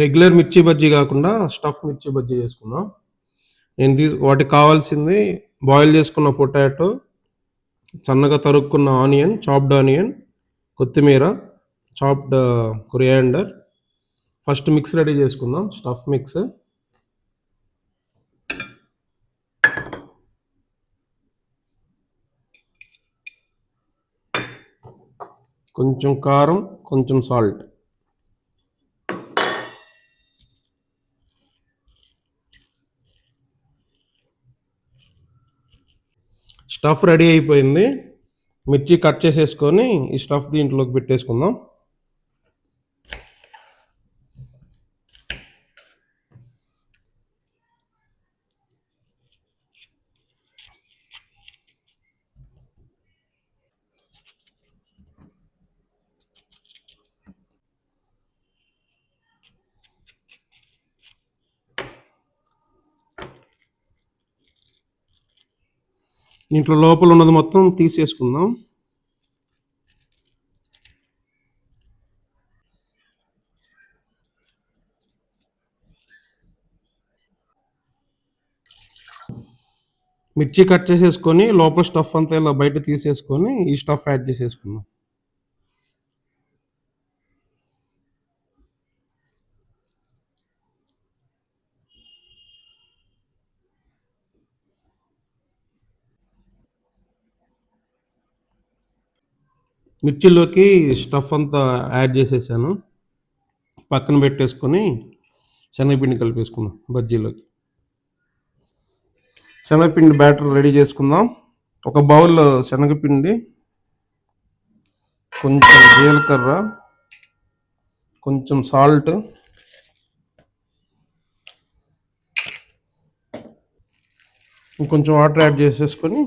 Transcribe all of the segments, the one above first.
Regular మిర్చి బజ్జీ కాకుండా stuff మిర్చి బజ్జీ చేసుకుందాం. నేను తీసు వాటికి కావాల్సింది బాయిల్ చేసుకున్న పొటాటో సన్నగా తరుక్కున్న ఆనియన్ చాప్డ్ ఆనియన్ కొత్తిమీర chopped coriander. First mix ready చేసుకుందాం స్టఫ్ మిక్స్. కొంచెం కారం కొంచెం సాల్ట్. స్టఫ్ రెడీ అయిపోయింది. మిర్చి కట్ చేసేసుకొని ఈ స్టఫ్ దీంట్లోకి పెట్టేసుకుందాం. దీంట్లో లోపల ఉన్నది మొత్తం తీసేసుకుందాం. మిర్చి కట్ చేసేసుకొని లోపల స్టఫ్ అంతా ఇలా బయట తీసేసుకొని ఈ స్టఫ్ యాడ్ చేసేసుకుందాం. మిర్చిలోకి స్టఫ్ అంతా యాడ్ చేసేసాను. పక్కన పెట్టేసుకొని శనగపిండి కలిపేసుకుందాం బజ్జీలోకి. శనగపిండి బ్యాటర్ రెడీ చేసుకుందాం. ఒక బౌల్ శనగపిండి కొంచెం జీలకర్ర కొంచెం సాల్ట్ ఇంకొంచెం వాటర్ యాడ్ చేసేసుకొని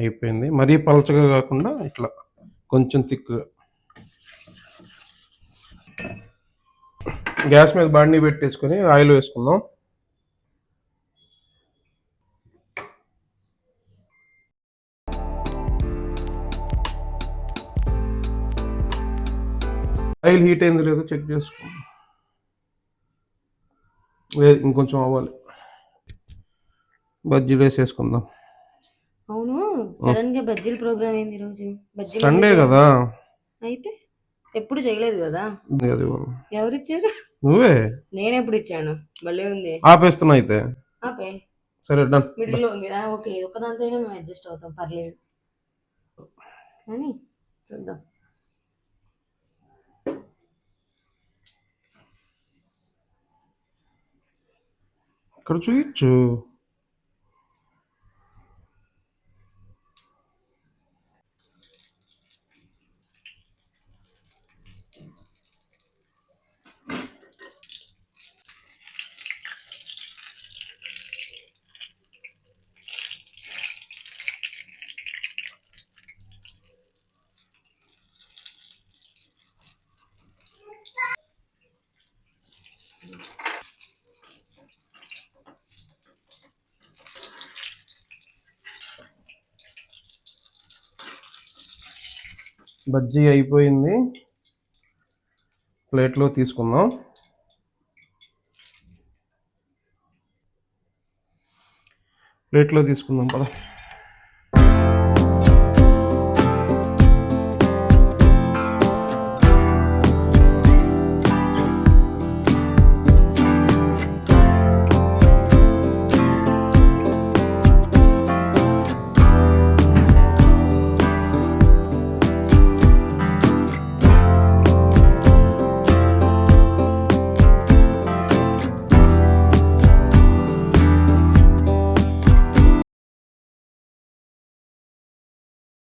అయిపోయింది. మరీ పలచగా కాకుండా ఇట్లా కొంచెం తిక్కుగా గ్యాస్ మీద బండి పెట్టేసుకొని ఆయిల్ వేసుకుందాం. ఆయిల్ హీట్ అయింది లేదో చెక్ చేసుకో. లేదు ఇంకొంచెం అవ్వాలి బజ్జీలు వేసేసుకుందాం. అవును సడన్గా బజ్జీల ప్రోగ్రామ్ ఏంది ఈరోజు బజ్జీలు సండే కదా. అయితే ఎప్పుడు చేయలేదు కదా? అది ఇవ్వాలి. ఎవరు ఇచ్చారు నువ్వే? నేను ఎప్పుడు ఇచ్చాను. భలే ఉంది. ఆపేస్తున్నా అయితే. ఆపే. సరే డన్. మిడిల్లో ఉంది ఆ, ఓకే. ఇది ఒక్కదాంతో మేము అడ్జస్ట్ అవుతాం. పర్లేదు. కానీ చూద్దాం. gratuito బజ్జీ అయిపోయింది. ప్లేట్లో తీసుకుందాం. ప్లేట్లో తీసుకుందాం పద.